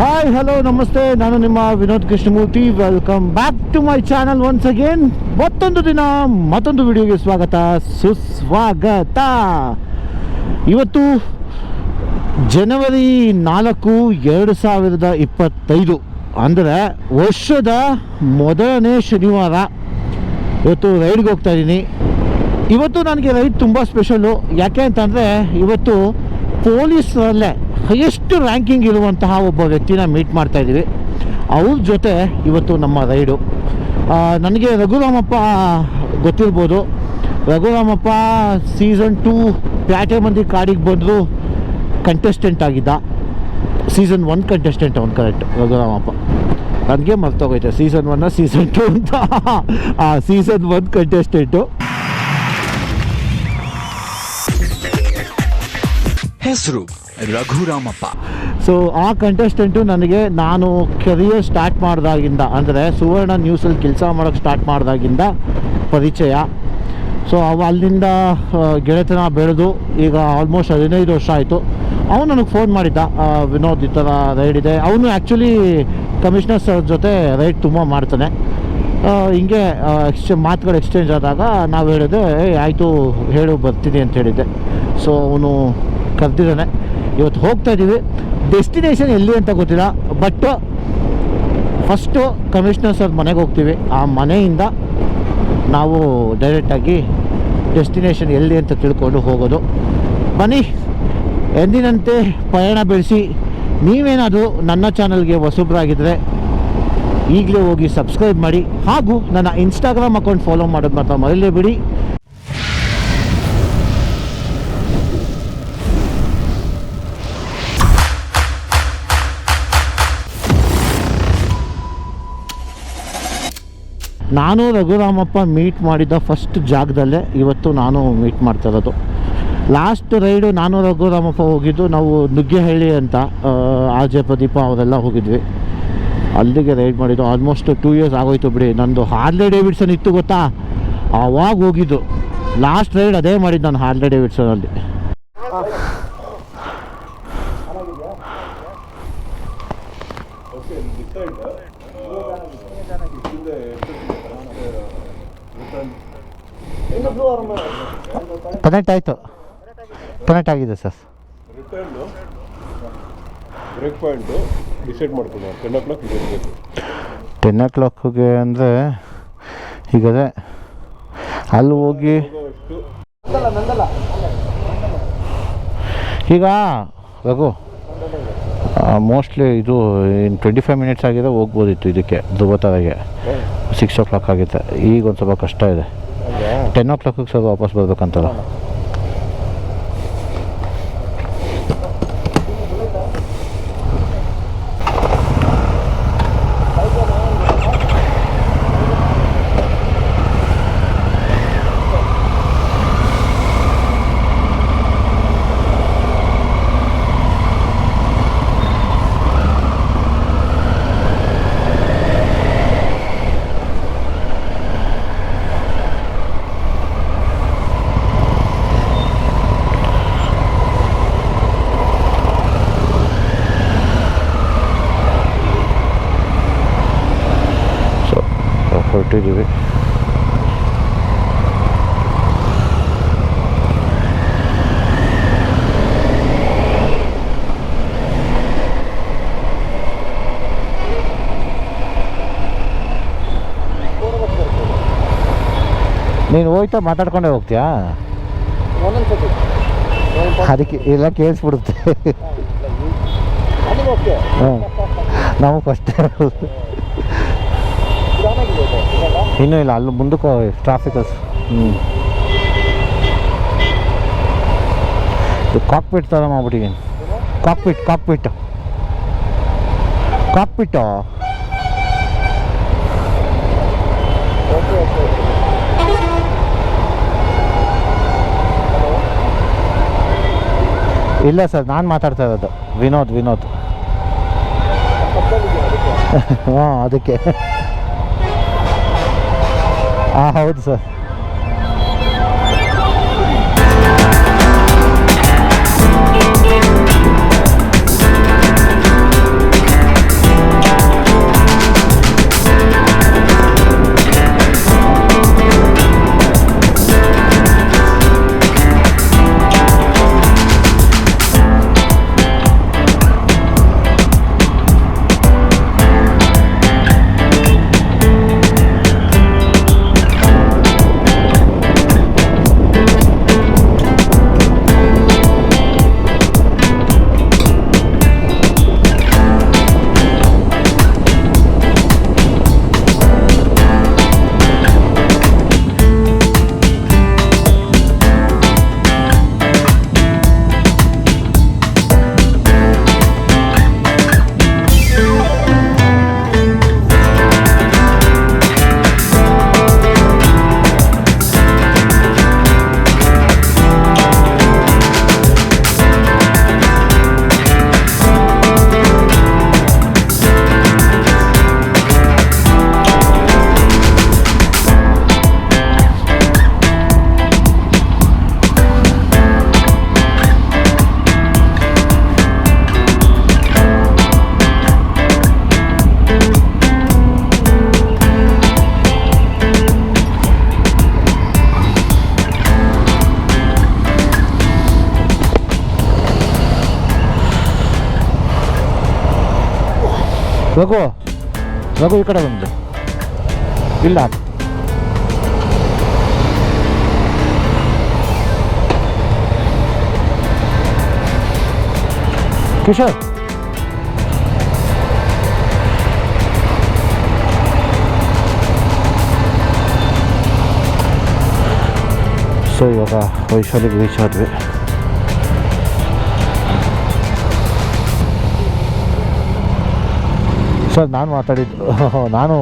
Hi hello ನಮಸ್ತೆ ನಾನು ನಿಮ್ಮ Vinod Krishnamurthy. Welcome back to my channel once again ಮತ್ತೊಂದು ದಿನ, ಮತ್ತೊಂದು ವಿಡಿಯೋಗೆ ಸ್ವಾಗತ, ಸುಸ್ವಾಗತ. ಇವತ್ತು ಜನವರಿ ನಾಲ್ಕು, ಎರಡು ಸಾವಿರದ ಇಪ್ಪತ್ತೈದು, ಅಂದರೆ ವರ್ಷದ ಮೊದಲನೇ ಶನಿವಾರ. ಇವತ್ತು ರೈಡ್ಗೆ ಹೋಗ್ತಾ ಇದ್ದೀನಿ. ಇವತ್ತು ನನಗೆ ರೈಡ್ ತುಂಬ ಸ್ಪೆಷಲ್ಲು ಯಾಕೆ ಅಂತಂದರೆ, ಇವತ್ತು ಪೊಲೀಸರಲ್ಲೇ ಹೈಯೆಸ್ಟ್ ರ್ಯಾಂಕಿಂಗ್ ಇರುವಂತಹ ಒಬ್ಬ ವ್ಯಕ್ತಿನ ಮೀಟ್ ಮಾಡ್ತಾ ಇದ್ದೀವಿ. ಅವ್ರ ಜೊತೆ ಇವತ್ತು ನಮ್ಮ ರೈಡು. ನನಗೆ ರಘುರಾಮಪ್ಪ ಗೊತ್ತಿರ್ಬೋದು. ರಘುರಾಮಪ್ಪ ಸೀಸನ್ ಟೂ ಪ್ಯಾಟೆ ಮಂದಿ ಕಾಡಿಗೆ ಬಂದರು ಕಂಟೆಸ್ಟೆಂಟ್ ಆಗಿದ್ದ. ಸೀಸನ್ ಒನ್ ಕಂಟೆಸ್ಟೆಂಟ್ ಅವನು ಕರೆಕ್ಟ್ ರಘುರಾಮಪ್ಪ. ನನಗೆ ಮರ್ತೋಗೈತೆ ಸೀಸನ್ ಒನ್ನ ಸೀಸನ್ ಟು ಅಂತ. ಸೀಸನ್ ಒನ್ ಕಂಟೆಸ್ಟೆಂಟು ಹೆಸರು ರಘುರಾಮಪ್ಪ. ಸೊ ಆ ಕಂಟೆಸ್ಟೆಂಟು ನನಗೆ ನಾನು ಕೆರಿಯರ್ ಸ್ಟಾರ್ಟ್ ಮಾಡಿದಾಗಿಂದ, ಅಂದರೆ ಸುವರ್ಣ ನ್ಯೂಸಲ್ಲಿ ಕೆಲಸ ಮಾಡೋಕ್ಕೆ ಸ್ಟಾರ್ಟ್ ಮಾಡಿದಾಗಿಂದ ಪರಿಚಯ. ಸೊ ಅವ ಅಲ್ಲಿಂದ ಗೆಳೆತನ ಬೆಳೆದು ಈಗ ಆಲ್ಮೋಸ್ಟ್ ಹದಿನೈದು ವರ್ಷ ಆಯಿತು. ಅವನು ನನಗೆ ಫೋನ್ ಮಾಡಿದ್ದ ವಿನೋದ್ ಈ ಥರ ರೈಡ್ ಇದೆ. ಅವನು ಆ್ಯಕ್ಚುಲಿ ಕಮಿಷನರ್ ಸರ್ ಜೊತೆ ರೈಡ್ ತುಂಬ ಮಾಡ್ತಾನೆ. ಹಿಂಗೆ ಎಕ್ಸ್ಚೇ ಮಾತುಗಳು ಎಕ್ಸ್ಚೇಂಜ್ ಆದಾಗ ನಾವು ಹೇಳಿದೆ, ಏಯ್, ಆಯಿತು, ಹೇಳು, ಬರ್ತೀನಿ ಅಂತ ಹೇಳಿದ್ದೆ. ಸೊ ಅವನು ಕರೆದಿದ್ದಾನೆ. ಇವತ್ತು ಹೋಗ್ತಾ ಇದ್ದೀವಿ. ಡೆಸ್ಟಿನೇಷನ್ ಎಲ್ಲಿ ಅಂತ ಗೊತ್ತಿಲ್ಲ ಬಟ್ ಫಸ್ಟು ಕಮಿಷನರ್ ಸರ್ ಮನೆಗೆ ಹೋಗ್ತೀವಿ. ಆ ಮನೆಯಿಂದ ನಾವು ಡೈರೆಕ್ಟಾಗಿ ಡೆಸ್ಟಿನೇಷನ್ ಎಲ್ಲಿ ಅಂತ ತಿಳ್ಕೊಂಡು ಹೋಗೋದು. ಬನ್ನಿ, ಎಂದಿನಂತೆ ಪಯಣ ಬೆಳೆಸಿ, ನೀವೇನಾದರೂ ನನ್ನ ಚಾನಲ್ಗೆ ಹೊಸಬ್ರಾಗಿದ್ದರೆ ಈಗಲೇ ಹೋಗಿ ಸಬ್ಸ್ಕ್ರೈಬ್ ಮಾಡಿ. ಹಾಗೂ ನನ್ನ ಇನ್ಸ್ಟಾಗ್ರಾಮ್ ಅಕೌಂಟ್ ಫಾಲೋ ಮಾಡೋದು ಮಾತ್ರ ಮರೀಲೇಬಿಡಿ. ನಾನು ರಘುರಾಮಪ್ಪ ಮೀಟ್ ಮಾಡಿದ ಫಸ್ಟ್ ಜಾಗದಲ್ಲೇ ಇವತ್ತು ನಾನು ಮೀಟ್ ಮಾಡ್ತಾ ಇರೋದು. ಲಾಸ್ಟ್ ರೈಡು ನಾನು ರಘುರಾಮಪ್ಪ ಹೋಗಿದ್ದು, ನಾವು ನುಗ್ಗೆಹಳ್ಳಿ ಅಂತ ಆರ್ ಜೆ ಪ್ರದೀಪ ಅವರೆಲ್ಲ ಹೋಗಿದ್ವಿ. ಅಲ್ಲಿಗೆ ರೈಡ್ ಮಾಡಿದ್ದು ಆಲ್ಮೋಸ್ಟ್ ಟೂ ಇಯರ್ಸ್ ಆಗೋಯ್ತು ಬಿಡಿ. ನಂದು ಹಾರ್ಲೆ ಡೇವಿಡ್ಸನ್ ಇತ್ತು ಗೊತ್ತಾ? ಆವಾಗ ಹೋಗಿದ್ದು. ಲಾಸ್ಟ್ ರೈಡ್ ಅದೇ ಮಾಡಿದ್ದು ನಾನು ಹಾರ್ಲೆ ಡೇವಿಡ್ಸನಲ್ಲಿ ಕನೆಕ್ಟ್ ಆಯಿತು. ಕನೆಕ್ಟ್ ಆಗಿದೆ ಸರ್. ಬ್ರೇಕ್ ಪಾಯಿಂಟು ಡಿಸೈಡ್ ಮಾಡ್ಕೊಂಡು ಟೆನ್ ಓ ಕ್ಲಾಕ್ ಟೆನ್ ಓ ಕ್ಲಾಕ್ಗೆ ಅಂದರೆ ಈಗ ಅದೇ ಅಲ್ಲಿ ಹೋಗಿ ಈಗ ರಘು ಮೋಸ್ಟ್ಲಿ ಇದು ಇನ್ ಟ್ವೆಂಟಿ ಫೈವ್ ಮಿನಿಟ್ಸ್ ಆಗಿದೆ ಹೋಗ್ಬೋದಿತ್ತು ಇದಕ್ಕೆ ಧ್ರುವತಾರಾಗೆ. ಸಿಕ್ಸ್ ಓ ಕ್ಲಾಕ್ ಆಗುತ್ತೆ. ಈಗ ಒಂದು ಸ್ವಲ್ಪ ಕಷ್ಟ ಇದೆ. ಟೆನ್ ಓ ಕ್ಲಾಕಿಗೆ ಸರ್ ವಾಪಸ್ ಬರ್ಬೇಕಂತಲ್ಲ ಸೊ ಹೊರಟಿದ್ದೀವಿ ನೀನು ಹೋಯ್ತಾ ಮಾತಾಡ್ಕೊಂಡೇ ಹೋಗ್ತೀಯಾ? ಅದಕ್ಕೆ ಎಲ್ಲ ಕೇಳಿಸ್ಬಿಡುತ್ತೆ. ಹ್ಞೂ ನಾವು ಫಸ್ಟ್ ಇನ್ನೂ ಇಲ್ಲ ಅಲ್ಲಿ ಮುಂದಕ್ಕೆ ಟ್ರಾಫಿಕ್ ಹ್ಞೂ ಇದು ಕಾಕ್ಪಿಟ್ ಥರ ಮಾಡ್ಬಿಟ್ಟಿದ್ದೀನಿ ಕಾಕ್ಪಿಟ್ ಕಾಕ್ಪಿಟ್ ಕಾಕ್ಪಿಟ್ಟು ಇಲ್ಲ ಸರ್ ನಾನು ಮಾತಾಡ್ತಾ ಇರೋದು. ವಿನೋದ್ ವಿನೋದ್. ಹಾಂ ಅದಕ್ಕೆ. ಹಾಂ ಹೌದು ಸರ್. ರಘು ರಘು ಈ ಕಡೆ ಬಂದು ಇಲ್ಲ. ಕಿಶೋರ್. ಸೊ ಇವಾಗ ವೈಶಾಲಿಗೆ ರೀಚ್ ಆದ್ವಿ. ಸರ್ ನಾನು ಮಾತಾಡಿದ್ದು. ನಾನು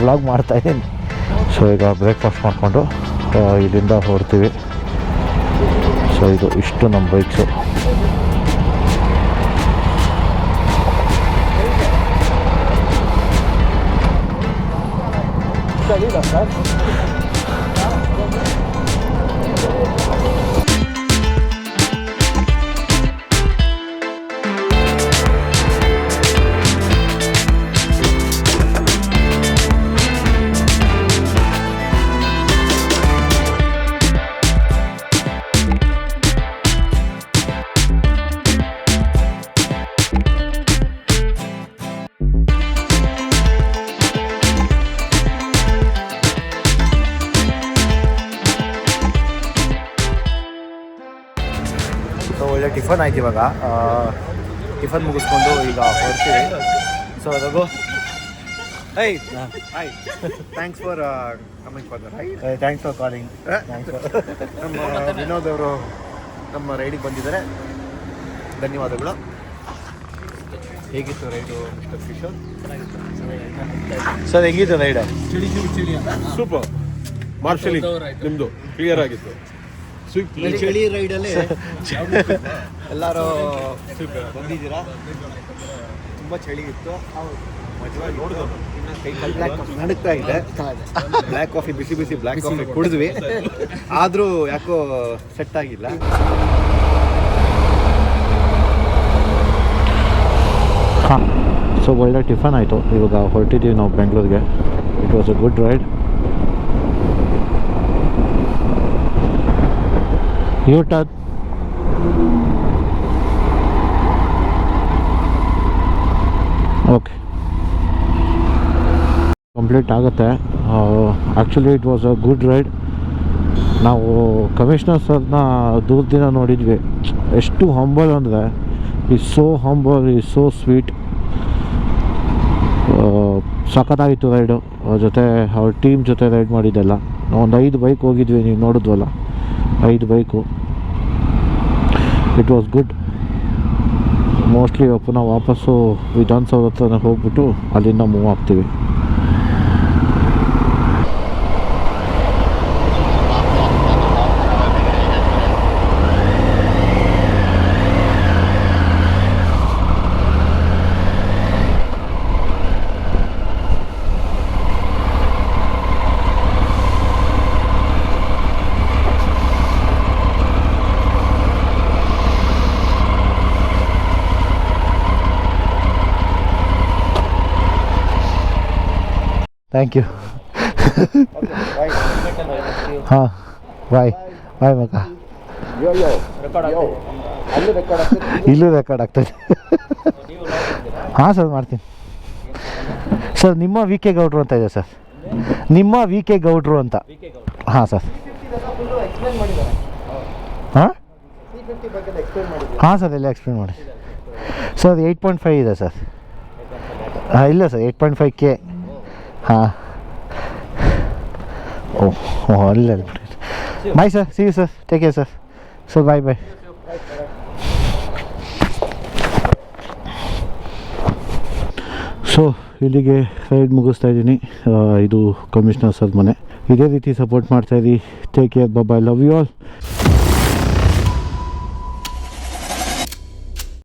ವ್ಲಾಗ್ ಮಾಡ್ತಾಯಿದ್ದೀನಿ ಸೊ ಈಗ ಬ್ರೇಕ್ಫಾಸ್ಟ್ ಮಾಡಿಕೊಂಡು ಇಲ್ಲಿಂದ ಹೊರಡ್ತೀವಿ. ಸೊ ಇದು ಇಷ್ಟು ನಮ್ಮ ಬೈಕ್ಸು ಸೊ ಒಳ್ಳೆ ಟಿಫನ್ ಆಯ್ತು ಇವಾಗ. ಟಿಫನ್ ಮುಗಿಸ್ಕೊಂಡು ಈಗ ಹೊರಡ್ತೀವಿ ಸೊ ರಘು. ಐ hi. Thanks for coming for. Thanks for calling ನಮ್ಮ ವಿನೋದ್ ಅವರು ನಮ್ಮ ರೈಡಿಗೆ ಬಂದಿದ್ದಾರೆ. ಧನ್ಯವಾದಗಳು. ಹೇಗಿತ್ತು ರೈಡು ಮಿಸ್ಟರ್ ಕಿಶೋರ್ ಸರ್ ಹೆಂಗಿತ್ತು ರೈಡ್ ಸೂಪರ್ ಮಾರ್ಷಲಿ ನಿಮ್ಮದು ಕ್ಲಿಯರ್ ಆಗಿತ್ತು. ಚಳಿ ರೈಡಲ್ಲಿ ಎಲ್ಲರೂ ಬಂದಿದ್ದೀರಾ? ತುಂಬ ಚಳಿ ಇತ್ತು. ನಡುಕ್ತಾ ಇದೆ. ಬ್ಲ್ಯಾಕ್ ಕಾಫಿ ಬಿಸಿ ಬಿಸಿ ಬ್ಲ್ಯಾಕ್ ಕಾಫಿ ಕುಡಿದ್ವಿ. ಆದರೂ ಯಾಕೋ ಸೆಟ್ ಆಗಿಲ್ಲ. ಹಾಂ. ಸೊ ಒಳ್ಳೆ ಟಿಫನ್ ಆಯಿತು. ಇವಾಗ ಹೊರಟಿದ್ದೀವಿ ನಾವು ಬೆಂಗಳೂರಿಗೆ. It was a good ride you okay complete ಆಗುತ್ತೆ. Actually it was a good ride ನಾವು ಕಮಿಷ್ನರ್ ಸರ್ನ ದೂರದಿಂದ ನೋಡಿದ್ವಿ. ಎಷ್ಟು ಹಂಬಲ್ ಅಂದರೆ ಈ ಸೋ ಹಂಬಲ್ ಈ ಸೋ ಸ್ವೀಟ್ ಸಖತ್ತಾಗಿತ್ತು ರೈಡು ಅವ್ರ ಜೊತೆ, ಅವ್ರ ಟೀಮ್ ಜೊತೆ ರೈಡ್ ಮಾಡಿದ್ದೆಲ್ಲ. ಒಂದು ಐದು ಬೈಕ್ ಹೋಗಿದ್ವಿ, ನೀವು ನೋಡಿದ್ವಲ್ಲ? ಐದು bike it was good mostly ಪುನಃ ವಾಪಸ್ಸು ವಿಧಾನಸೌಧ ಹತ್ರ ಹೋಗ್ಬಿಟ್ಟು ಅಲ್ಲಿಂದ ಮೂವ್ ಆಗ್ತೀವಿ. ಥ್ಯಾಂಕ್ ಯು ಹಾಂ ಬಾಯ್ ಬಾಯ್ ಮಕ್ಕ ಇಲ್ಲೂ ರೆಕಾರ್ಡ್ ಆಗ್ತದೆ. ಹಾಂ ಸರ್ ಮಾಡ್ತೀನಿ. ಸರ್ ನಿಮ್ಮ ವಿ ಕೆ ಗೌಡ್ರು ಅಂತ ಇದೆ ಸರ್ ನಿಮ್ಮ ವಿ ಕೆ ಗೌಡ್ರು ಅಂತ. ಹಾಂ ಸರ್ ಹಾಂ? ಹಾಂ ಸರ್ ಎಲ್ಲ ಎಕ್ಸ್ಪ್ಲೇನ್ ಮಾಡಿ. ಸರ್ ಏಯ್ಟ್ ಪಾಯಿಂಟ್ ಫೈವ್ ಇದೆ ಸರ್ ಹಾಂ ಇಲ್ಲ sir eight point five K ಹಾಂ. ಓ ಓ ಅಲ್ಲ bye sir see sir take care sir sir bye bye so ಇಲ್ಲಿಗೆ ರೈಡ್ ಮುಗಿಸ್ತಾ ಇದ್ದೀನಿ. ಇದು ಕಮಿಷನರ್ ಸರ್ ಮನೆ. ಇದೇ ರೀತಿ ಸಪೋರ್ಟ್ ಮಾಡ್ತಾ ಮಾಡ್ತಾಯಿರಿ take care bye love you all